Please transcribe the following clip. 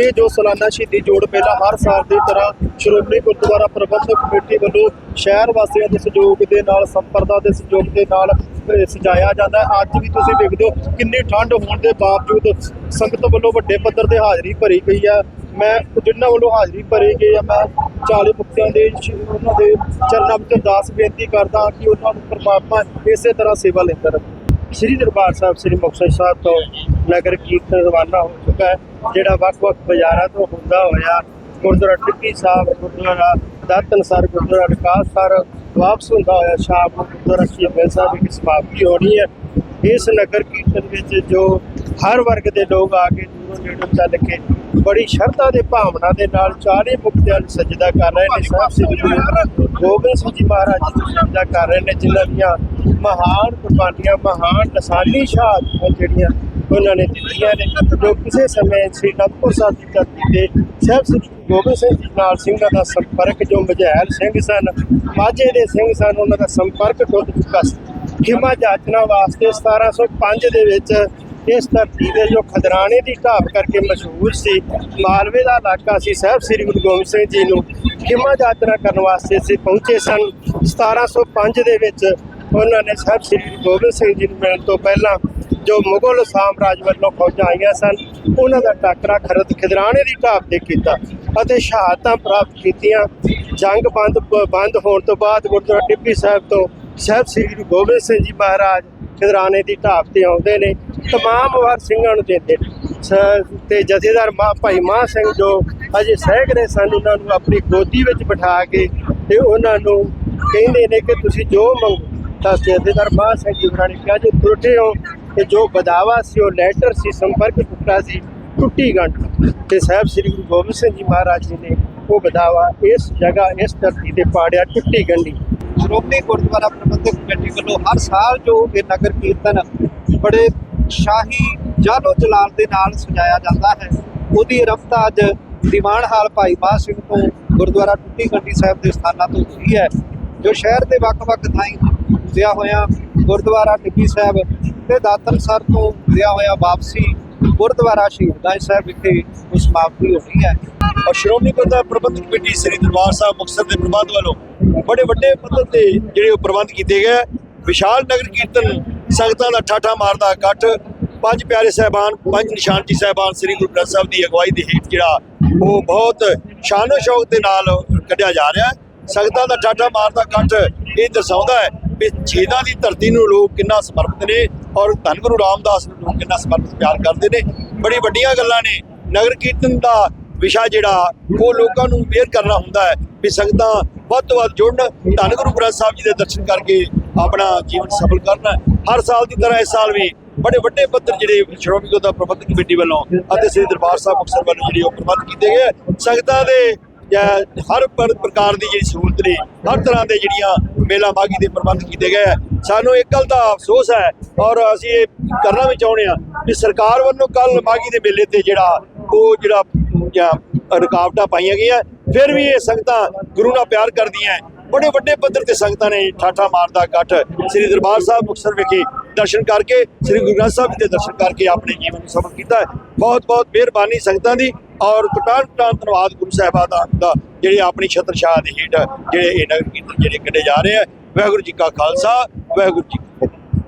ਇਹ ਜੋ ਸਾਲਾਨਾ ਸ਼ਹੀਦੀ ਜੋੜ ਮੇਲਾ ਹਰ ਸਾਲ ਦੀ ਤਰ੍ਹਾਂ ਸ਼੍ਰੋਮਣੀ ਗੁਰਦੁਆਰਾ ਪ੍ਰਬੰਧਕ ਕਮੇਟੀ ਵੱਲੋਂ ਸ਼ਹਿਰ ਵਾਸੀਆਂ ਦੇ ਸਹਿਯੋਗ ਦੇ ਨਾਲ, ਸੰਪਰਦਾ ਦੇ ਸਹਿਯੋਗ ਦੇ ਨਾਲ ਸਜਾਇਆ ਜਾਂਦਾ ਅੱਜ ਵੀ ਤੁਸੀਂ ਦੇਖਦੇ ਹੋ ਕਿੰਨੀ ਠੰਡ ਹੋਣ ਦੇ ਬਾਵਜੂਦ ਸੰਗਤ ਵੱਲੋਂ ਵੱਡੇ ਪੱਧਰ ਤੇ ਹਾਜ਼ਰੀ ਭਰੀ ਗਈ ਹੈ। ਮੈਂ ਜਿਨ੍ਹਾਂ ਵੱਲੋਂ ਹਾਜ਼ਰੀ ਭਰੀ ਗਈ ਆ ਮੈਂ 40 ਮੁਕਤਿਆਂ ਦੇ ਉਹਨਾਂ ਦੇ ਚਰਨਾਂ ਵਿੱਚ ਅਰਦਾਸ ਬੇਨਤੀ ਕਰਦਾ ਹਾਂ ਕਿ ਉਹਨਾਂ ਨੂੰ ਪਰਮਾਤਮਾ ਇਸੇ ਤਰ੍ਹਾਂ ਸੇਵਾ ਲੈਂਦਾ ਰਹੇ। ਸ੍ਰੀ ਦਰਬਾਰ ਸਾਹਿਬ, ਸ੍ਰੀ ਮੁਕਤਸਰ ਸਾਹਿਬ ਤੋਂ ਨਗਰ ਕੀਰਤਨ ਰਵਾਨਾ ਹੋ ਚੁੱਕਾ ਹੈ। ਜਿਹੜਾ ਵੱਖ-ਵੱਖ ਬਾਜ਼ਾਰਾਂ ਤੋਂ ਹੁੰਦਾ ਹੋਇਆ ਗੁਰਦੁਆਰਾ ਟਿੱਕੀ ਸਾਹਿਬ ਗੁਰਦੁਆਰਾ ਦਾਤਨਸਰ ਗੁਰਦੁਆਰਾ ਰਕਾਸਸਰ ਵਾਪਸ ਹੁੰਦਾ ਹੋਇਆ ਸ਼ਾਮ ਨੂੰ ਗੁਰਦੁਆਰਾ ਸ਼ਹੀਦਾਂ ਸਾਹਿਬ ਦੀ ਸਮਾਪਤੀ ਹੋਣੀ ਹੈ। ਇਸ ਨਗਰ ਕੀਰਤਨ ਵਿੱਚ ਜੋ ਹਰ ਵਰਗ ਦੇ ਲੋਕ ਆ ਕੇ ਦੂਰੋਂ ਨੇੜੋਂ ਚੱਲ ਕੇ ਬੜੀ ਸ਼ਰਧਾ ਦੇ ਭਾਵਨਾ ਦੇ ਨਾਲ ਚਾਰੇ ਮੁਕਤਿਆਂ ਨੂੰ ਸਜਦਾ ਕਰ ਰਹੇ ਨੇ। ਸਾਹਿਬ ਸ੍ਰੀ ਗੁਰੂ ਗੋਬਿੰਦ ਸਿੰਘ ਜੀ ਮਹਾਰਾਜ ਜੀ ਨੂੰ ਸਜਦਾ ਕਰ ਰਹੇ ਨੇ, ਜਿਨ੍ਹਾਂ ਦੀਆਂ ਮਹਾਨ ਕੁਰਬਾਨੀਆਂ, ਮਹਾਨ ਲਸਾਨੀ ਸ਼ਹਾਦਤਾਂ ਜਿਹੜੀਆਂ ਉਹਨਾਂ ਨੇ ਦਿੱਤੀਆਂ ਨੇ, ਜੋ ਕਿਸੇ ਸਮੇਂ ਸ੍ਰੀ ਅਨੰਦਪੁਰ ਸਾਹਿਬ ਦੀ ਧਰਤੀ ਤੇ ਸਾਹਿਬ ਸ੍ਰੀ ਗੁਰੂ ਗੋਬਿੰਦ ਸਿੰਘ ਜੀ ਨਾਲ ਸਿੰਘਾਂ ਦਾ ਸੰਪਰਕ ਜੋ ਮਝੈਲ ਸਿੰਘ ਸਨ, ਮਾਝੇ ਦੇ ਸਿੰਘ ਸਨ, ਉਹਨਾਂ ਦਾ ਸੰਪਰਕ ਟੁੱਟ ਚੁੱਕਾ ਸੀ ਖਿਮਾ ਜਾਚਨਾ ਵਾਸਤੇ 1705 ਦੇ ਵਿੱਚ ਇਸ ਧਰਤੀ ਦੇ ਜੋ ਖਦਰਾਣੇ ਦੀ ਢਾਬ ਕਰਕੇ ਮਸ਼ਹੂਰ ਸੀ, ਮਾਲਵੇ ਦਾ ਇਲਾਕਾ ਸੀ ਸਾਹਿਬ ਸ੍ਰੀ ਗੁਰੂ ਗੋਬਿੰਦ ਸਿੰਘ ਜੀ ਨੂੰ ਖਿਮਾ ਯਾਤਰਾ ਕਰਨ ਵਾਸਤੇ ਸੀ ਪਹੁੰਚੇ ਸਨ। 1705 ਦੇ ਵਿੱਚ ਉਹਨਾਂ ਨੇ ਸਾਹਿਬ ਸ੍ਰੀ ਗੁਰੂ ਗੋਬਿੰਦ ਸਿੰਘ ਜੀ ਨੂੰ ਮਿਲਣ ਤੋਂ ਪਹਿਲਾਂ ਜੋ ਮੁਗਲ ਸਾਮਰਾਜ ਵੱਲੋਂ ਫੌਜਾਂ ਆਈਆਂ ਸਨ, ਉਹਨਾਂ ਦਾ ਟਾਕਰਾ ਖਰਦ ਖਿਦਰਾਣੇ ਦੀ ਢਾਬ ਤੇ ਕੀਤਾ ਅਤੇ ਸ਼ਹਾਦਤਾਂ ਪ੍ਰਾਪਤ ਕੀਤੀਆਂ। ਜੰਗ ਬੰਦ ਬੰਦ ਹੋਣ ਤੋਂ ਬਾਅਦ ਗੁਰਦੁਆਰਾ ਟਿੱਬੀ ਸਾਹਿਬ ਤੋਂ ਸਾਹਿਬ ਸ੍ਰੀ ਗੁਰੂ ਗੋਬਿੰਦ ਸਿੰਘ ਜੀ ਮਹਾਰਾਜ ਖਿਦਰਾਣੇ ਦੀ ਢਾਬ ਤੇ ਆਉਂਦੇ ਨੇ। ਤਮਾਮ ਵਾਰ ਸਿੰਘਾਂ ਨੂੰ ਦਿੰਦੇ ਨੇ। ਸ- ਤੇ ਜਥੇਦਾਰ ਮਾ, ਭਾਈ ਮਾਹ ਸਿੰਘ ਜੋ ਅਜੇ ਸਹਿਗਰੇ ਸਨ, ਉਹਨਾਂ ਨੂੰ ਆਪਣੀ ਗੋਦੀ ਵਿੱਚ ਬਿਠਾ ਕੇ ਤੇ ਉਹਨਾਂ ਨੂੰ ਕਹਿੰਦੇ ਨੇ ਕਿ ਤੁਸੀਂ ਜੋ ਮੰਗੋ, ਤਾਂ ਜਥੇਦਾਰ ਮਾਹ ਸਿੰਘ ਜੀ ਉਹਨਾਂ ਨੇ ਕਿਹਾ, ਜੇ ਟੁੱਟੇ ਹੋ ਤੇ ਜੋ ਬਦਾਵਾ ਸੀ, ਉਹ ਲੈਟਰ ਸੀ, ਸੰਪਰਕ ਟੁੱਟਾ ਸੀ, ਟੁੱਟੀ ਗੰਢ। ਤੇ ਸਾਹਿਬ ਸ੍ਰੀ ਗੁਰੂ ਗੋਬਿੰਦ ਸਿੰਘ ਜੀ ਮਹਾਰਾਜ ਜੀ ਨੇ ਉਹ ਬਦਾਵਾ ਇਸ ਜਗ੍ਹਾ, ਇਸ ਧਰਤੀ ਤੇ ਪਾੜਿਆ, ਟੁੱਟੀ ਗੰਢੀ। ਸ਼੍ਰੋਮਣੀ ਗੁਰਦੁਆਰਾ ਪ੍ਰਬੰਧਕ ਕਮੇਟੀ ਵੱਲੋਂ ਹਰ ਸਾਲ ਜੋ ਇਹ ਨਗਰ ਕੀਰਤਨ ਬੜੇ ਸ਼ਾਹੀ ਜਾਨੋ ਜਲਾਲ ਦੇ ਨਾਲ ਸਜਾਇਆ ਜਾਂਦਾ ਹੈ। ਉਹਦੀ ਰਫਤਾ ਅੱਜ ਦੀਵਾਨ ਹਾਲ ਭਾਈ ਮਾਹ ਸਿੰਘ ਤੋਂ ਗੁਰਦੁਆਰਾ ਟੁੱਟੀ ਗੰਢੀ ਸਾਹਿਬ ਦੇ ਸਥਾਨਾਂ ਤੋਂ ਹੋਈ ਹੈ। ਜੋ ਸ਼ਹਿਰ ਦੇ ਵੱਖ-ਵੱਖ ਥਾਈਂ ਹੁੰਦਿਆਂ ਹੋਇਆਂ ਗੁਰਦੁਆਰਾ ਟਿੱਬੀ ਸਾਹਿਬ ਤੇ ਦਾਤਨਸਰ ਤੋਂ ਹੁੰਦਿਆਂ ਹੋਇਆਂ ਵਾਪਸੀ ਗੁਰਦੁਆਰਾ ਸ਼ਹੀਦਾਂ ਸਾਹਿਬ ਵਿਖੇ ਉਸ ਸਮਾਪਤੀ ਹੋਣੀ ਹੈ। ਔਰ ਸ਼੍ਰੋਮਣੀ ਪ੍ਰਬੰਧਕ ਕਮੇਟੀ ਸ੍ਰੀ ਦਰਬਾਰ ਸਾਹਿਬ ਮੁਕਤਸਰ ਦੇ ਪ੍ਰਬੰਧ ਵੱਲੋਂ ਬੜੇ ਵੱਡੇ ਪੱਧਰ ਤੇ ਜਿਹੜੇ ਪ੍ਰਬੰਧ ਕੀਤੇ ਗਏ ਵਿਸ਼ਾਲ ਨਗਰ ਕੀਰਤਨ ਸੰਗਤਾਂ ਦਾ ਠਾਠਾ ਮਾਰਦਾ ਇਕੱਠ। ਪੰਜ ਪਿਆਰੇ ਸਹਿਬਾਨ, ਪੰਜ ਨਿਸ਼ਾਨਜੀ ਸਹਿਬਾਨ ਸ੍ਰੀ ਗੁਰੂ ਗ੍ਰੰਥ ਸਾਹਿਬ ਦੀ ਅਗਵਾਈ ਦੇ ਹੇਠ ਜਿਹੜਾ ਉਹ ਬਹੁਤ ਸ਼ਾਨੋ ਸ਼ੌਕ ਦੇ ਨਾਲ ਕੱਢਿਆ ਜਾ ਰਿਹਾ ਹੈ। ਸੰਗਤਾਂ ਦਾ ਠਾਠਾ ਮਾਰਦਾ ਇਕੱਠ ਇਹ ਦਰਸਾਉਂਦਾ ਹੈ ਵੀ ਛੇਦਾਂ ਦੀ ਧਰਤੀ ਨੂੰ ਲੋਕ ਕਿੰਨਾ ਸਮਰਪਿਤ ਨੇ। ਔਰ ਧੰਨ ਗੁਰੂ ਰਾਮਦਾਸ ਨੂੰ ਕਿੰਨਾ ਸਮਰਪਿਤ ਪਿਆਰ ਕਰਦੇ ਨੇ। ਬੜੀ ਵੱਡੀਆਂ ਗੱਲਾਂ ਨੇ। ਨਗਰ ਕੀਰਤਨ ਦਾ ਵਿਸ਼ਾ ਜਿਹੜਾ, ਉਹ ਲੋਕਾਂ ਨੂੰ ਅਵੇਅਰ ਕਰਨਾ ਹੁੰਦਾ ਹੈ ਵੀ ਸੰਗਤਾਂ ਵੱਧ ਤੋਂ ਵੱਧ ਜੁੜਨ। ਧੰਨ ਗੁਰੂ ਗ੍ਰੰਥ ਸਾਹਿਬ ਜੀ ਦੇ ਦਰਸ਼ਨ ਕਰਕੇ ਆਪਣਾ ਜੀਵਨ ਸਫਲ ਕਰਨ। ਹਰ ਸਾਲ ਦੀ ਤਰ੍ਹਾਂ ਇਸ ਸਾਲ ਵੀ ਬੜੇ ਵੱਡੇ ਪੱਧਰ ਜਿਹੜੇ ਸ਼੍ਰੋਮਣੀ ਗੁਰਦੁਆਰਾ ਪ੍ਰਬੰਧਕ ਕਮੇਟੀ ਵੱਲੋਂ ਅਤੇ ਸ੍ਰੀ ਦਰਬਾਰ ਸਾਹਿਬ ਮੁਕਤਸਰ ਵੱਲੋਂ ਜਿਹੜੀ ਉਹ ਪ੍ਰਬੰਧ ਕੀਤੇ ਗਏ। ਸੰਗਤਾਂ ਦੇ ਹਰ ਪ੍ਰਕਾਰ ਦੀ ਜਿਹੜੀ ਸਹੂਲਤ ਨੇ, ਹਰ ਤਰ੍ਹਾਂ ਦੇ ਜਿਹੜੀਆਂ ਮੇਲਾ ਬਾਗੀ ਦੇ ਪ੍ਰਬੰਧ ਕੀਤੇ ਗਏ। ਆ। ਸਾਨੂੰ ਇੱਕ ਗੱਲ ਦਾ ਅਫਸੋਸ ਹੈ ਔਰ ਅਸੀਂ ਇਹ ਕਰਨਾ ਵੀ ਚਾਹੁੰਦੇ ਆ ਕਿ ਸਰਕਾਰ ਵੱਲੋਂ ਕੱਲ ਮਾਗੀ ਦੇ ਮੇਲੇ ਤੇ ਜਿਹੜਾ ਉਹ ਜਿਹੜਾ, ਜਾਂ ਰੁਕਾਵਟਾਂ ਪਾਈਆਂ ਗਈਆਂ, ਫਿਰ ਵੀ ਇਹ ਸੰਗਤਾਂ ਗੁਰੂ ਨਾਲ ਪਿਆਰ ਕਰਦੀਆਂ ਬੜੇ ਵੱਡੇ ਪੱਧਰ ਤੇ ਸੰਗਤਾਂ ਨੇ ਠਾਠਾ ਮਾਰਦਾ ਇਕੱਠ। ਸ੍ਰੀ ਦਰਬਾਰ ਸਾਹਿਬ ਮੁਕਤਸਰ ਵਿਖੇ ਦਰਸ਼ਨ ਕਰਕੇ, ਸ੍ਰੀ ਗੁਰੂ ਗ੍ਰੰਥ ਸਾਹਿਬ ਜੀ ਦੇ ਦਰਸ਼ਨ ਕਰਕੇ ਆਪਣੇ ਜੀਵਨ ਨੂੰ ਸਫਲ ਕੀਤਾ ਬਹੁਤ ਬਹੁਤ ਮਿਹਰਬਾਨੀ ਸੰਗਤਾਂ ਦੀ ਔਰ ਕਟਾਨ ਕਟਾਨ ਧੰਨਵਾਦ ਗੁਰੂ ਸਾਹਿਬਾਂ ਦਾ, ਜਿਹੜੇ ਆਪਣੀ ਛਤਰ ਛਾਇਆ ਦੇ ਹੇਠ ਜਿਹੜੇ ਇਹ ਨਗਰ ਕੀਰਤਨ ਜਿਹੜੇ ਕੱਢੇ ਜਾ ਰਹੇ ਆ ਵਾਹਿਗੁਰੂ ਜੀ ਕਾ ਖਾਲਸਾ ਵਾਹਿਗੁਰੂ ਜੀ ਕੀ ਫਤਿਹ